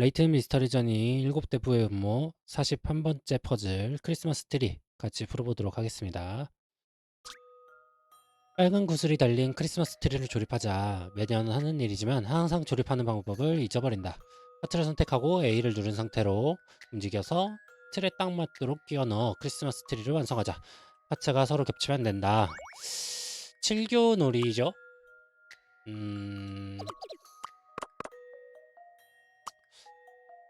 레이튼 미스터리전이 7대 부의 음모 41번째 퍼즐 크리스마스 트리 같이 풀어보도록 하겠습니다. 빨간 구슬이 달린 크리스마스 트리를 조립하자 매년 하는 일이지만 항상 조립하는 방법을 잊어버린다. 하트를 선택하고 A를 누른 상태로 움직여서 틀에 딱 맞도록 끼워 넣어 크리스마스 트리를 완성하자. 하트가 서로 겹치면 안 된다. 7교 놀이죠? 음...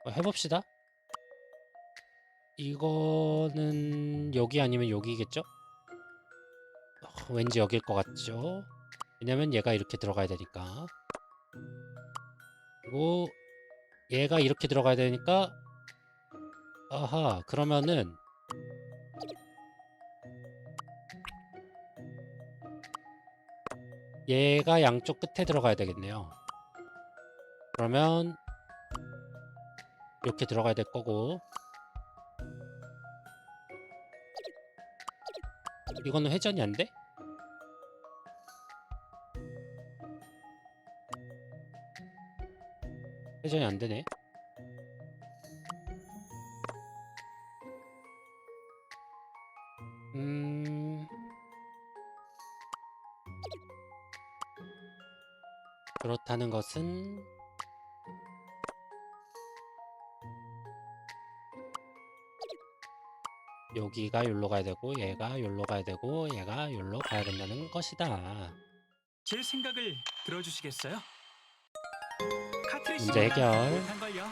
해봅시다. 이거는 여기 아니면 여기겠죠? 어, 왠지 여길 것 같죠? 왜냐면 얘가 이렇게 들어가야 되니까. 그리고 얘가 이렇게 들어가야 되니까 아하 그러면은 얘가 양쪽 끝에 들어가야 되겠네요. 그러면 이렇게 들어가야 될 거고 이거는 회전이 안 돼? 회전이 안 되네. 음. 그렇다는 것은 여기가 여기로 가야 되고 얘가 여기로 가야 되고 얘가 여기로 가야 된다는 것이다. 제 생각을 들어주시겠어요? 카트리시 문제 해결. 걸요.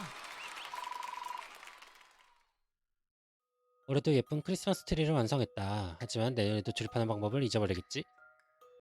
올해도 예쁜 크리스마스 트리를 완성했다. 하지만 내년에도 조립하는 방법을 잊어버리겠지?